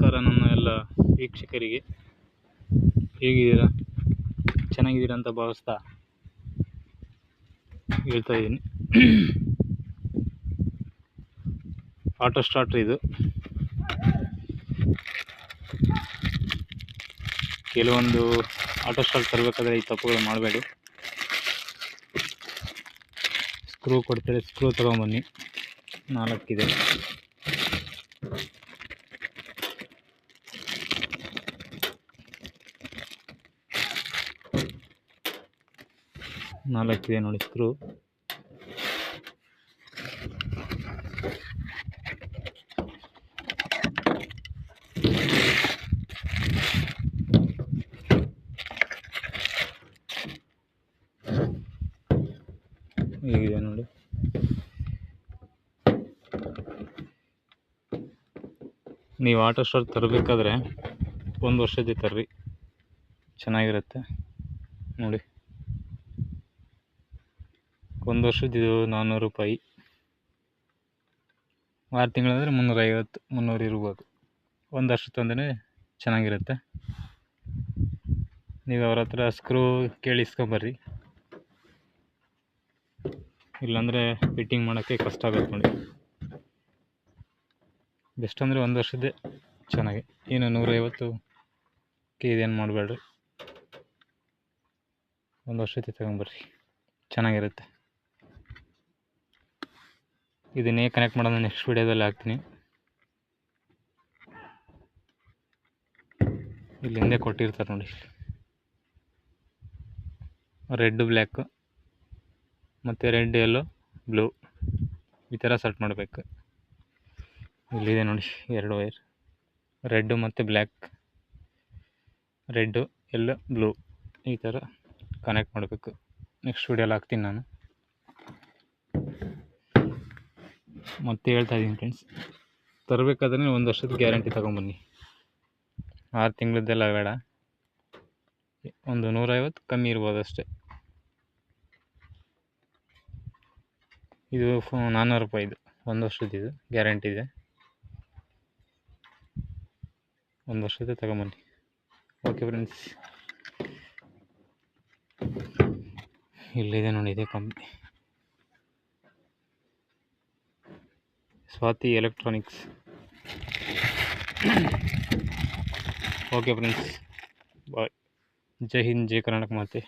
ನಮಸ್ಕಾರ ನನ್ನ ಎಲ್ಲ ವೀಕ್ಷಕರಿಗೆ ಹೇಗಿದ್ದೀರಾ? ಚೆನ್ನಾಗಿದ್ದೀರಾ ಅಂತ ಭಾವಿಸ್ತಾ ಹೇಳ್ತಾ ಇದ್ದೀನಿ. ಆಟೋ ಸ್ಟಾರ್ಟ್ ಇದು. ಕೆಲವೊಂದು ಆಟೋ ಸ್ಟಾರ್ಟ್ ತರಬೇಕಾದ್ರೆ ಈ ತಪ್ಪುಗಳು ಮಾಡಬೇಡಿ. ಸ್ಕ್ರೂ ಕೊಡ್ತಾರೆ, ಸ್ಕ್ರೂ ತೊಗೊಂಬನ್ನಿ. ನಾಲ್ಕಿದೆ. ನಾಲ್ಕಿದೆ ನೋಡಿ ಸ್ಕ್ರೂ ನೋಡಿ. ನೀವು ಆಟೋ ಸ್ಟೋರ್ ತರಬೇಕಾದ್ರೆ ಒಂದು ವರ್ಷದ ತರ್ರಿ. ಚೆನ್ನಾಗಿರುತ್ತೆ. ನೋಡಿ. ಒಂದು ವರ್ಷದ್ದು ನಾನ್ನೂರು ರೂಪಾಯಿ. ಆರು ತಿಂಗಳಂದರೆ ಮುನ್ನೂರೈವತ್ತು ಮುನ್ನೂರು ಇರ್ಬೋದು ಒಂದು ವರ್ಷ ತಂದರೆ ಚೆನ್ನಾಗಿರುತ್ತೆ. ನೀವು ಅವ್ರ ಹತ್ರ ಸ್ಕ್ರೂ ಕೇಳಿ ಇಸ್ಕೊಂಬರ್ರಿ ಇಲ್ಲಾಂದರೆ ಫಿಟ್ಟಿಂಗ್ ಮಾಡೋಕ್ಕೆ ಕಷ್ಟ ಆಗುತ್ತೆ ನೋಡಿ. ಬೆಸ್ಟ್ ಅಂದರೆ ಒಂದು ವರ್ಷದ್ದೇ ಚೆನ್ನಾಗಿ. ಏನು ನೂರೈವತ್ತು ಕೆ ಇದೇನು ಮಾಡಬೇಡ್ರಿ? ಒಂದು ವರ್ಷದ್ದೇ ತಗೊಂಬರ್ರಿ. ಚೆನ್ನಾಗಿರುತ್ತೆ. ಇದನ್ನೇ ಕನೆಕ್ಟ್ ಮಾಡೋದು ನೆಕ್ಸ್ಟ್ ವೀಡಿಯೋದಲ್ಲಿ ಹಾಕ್ತೀನಿ. ಇಲ್ಲಿ ಹಿಂದೆ ಕೊಟ್ಟಿರ್ತಾರೆ ನೋಡಿ. ರೆಡ್ ಬ್ಲ್ಯಾಕು ಮತ್ತು ರೆಡ್ ಎಲ್ಲೋ ಬ್ಲೂ ಈ ಥರ ಸೆಟ್ ಮಾಡಬೇಕು. ಇಲ್ಲಿದೆ ನೋಡಿ ಎರಡು ವೈರ್ ರೆಡ್ಡು ಮತ್ತು ಬ್ಲ್ಯಾಕ್ ರೆಡ್ಡು ಎಲ್ಲೋ ಬ್ಲೂ ಈ ಥರ ಕನೆಕ್ಟ್ ಮಾಡಬೇಕು. ನೆಕ್ಸ್ಟ್ ವೀಡಿಯೋಲ್ಲಿ ಹಾಕ್ತೀನಿ ನಾನು. ಮತ್ತೆ ಹೇಳ್ತಾ ಇದ್ದೀನಿ ಫ್ರೆಂಡ್ಸ್ ತರಬೇಕಾದ್ರೆ ಒಂದು ವರ್ಷದ ಗ್ಯಾರಂಟಿ ತೊಗೊಂಬನ್ನಿ. ಆರು ತಿಂಗಳದ್ದೆಲ್ಲ ಬೇಡ. ಒಂದು ನೂರೈವತ್ತು ಕಮ್ಮಿ ಇರ್ಬೋದು ಅಷ್ಟೇ. ಇದು ಫೋ ನಾನ್ನೂರು ರೂಪಾಯಿದು ಒಂದು ವರ್ಷದಿದು ಗ್ಯಾರಂಟಿ ಇದೆ. ಒಂದು ವರ್ಷದ ತಗೊಂಬನ್ನಿ. ಓಕೆ ಫ್ರೆಂಡ್ಸ್ ಇಲ್ಲಿದೆ ನೋಡಿ, ಇದೆ company Swathi electronics okay friends bye జై హింద్ జై కర్ణాటక మాతే